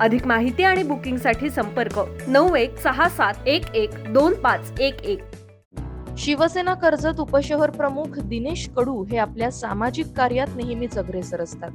अधिक माहिती आणि बुकिंगसाठी संपर्क नऊ एक सहा सात एक एक दोन पाच एक एक. शिवसेना कर्जत उपशहर प्रमुख दिनेश कडू हे आपल्या सामाजिक कार्यात नेहमीच अग्रेसर असतात.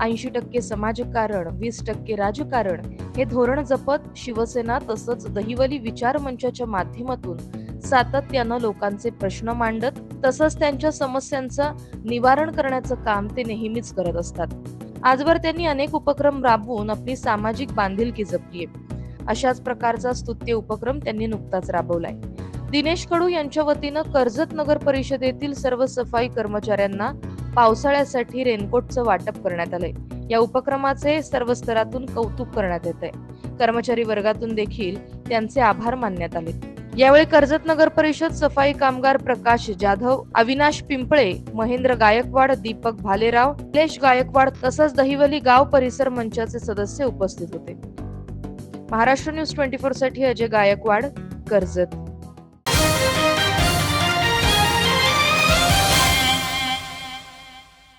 ऐंशी टक्के समाजकारण वीस टक्के राजकारण हे धोरण जपत शिवसेना तसंच दहिवली विचार मंचाच्या माध्यमातून सातत्यानं लोकांचे प्रश्न मांडत तसंच त्यांच्या समस्यांचं निवारण करण्याचं काम ते नेहमीच करत असतात. आजवर त्यांनी अनेक उपक्रम राबवून आपली सामाजिक बांधिलकी जपली अशाच प्रकारचा स्तुत्य उपक्रम त्यांनी नुकताच राबवलाय. दिनेश कडू यांच्या वतीनं कर्जत नगर परिषदेतील सर्व सफाई कर्मचाऱ्यांना पावसाळ्यासाठी रेनकोटचं वाटप करण्यात आलंय. या उपक्रमाचे सर्व स्तरातून कौतुक करण्यात येत आहे कर्मचारी वर्गातून देखील त्यांचे आभार मानण्यात आले यावेळी कर्जत नगर परिषद सफाई कामगार प्रकाश जाधव अविनाश पिंपळे महेंद्र गायकवाड दीपक भालेराव निलेश गायकवाड तसंच दहिवली गाव परिसर मंचाचे सदस्य उपस्थित होते. महाराष्ट्र न्यूज ट्वेंटी फोरसाठी अजय गायकवाड कर्जत.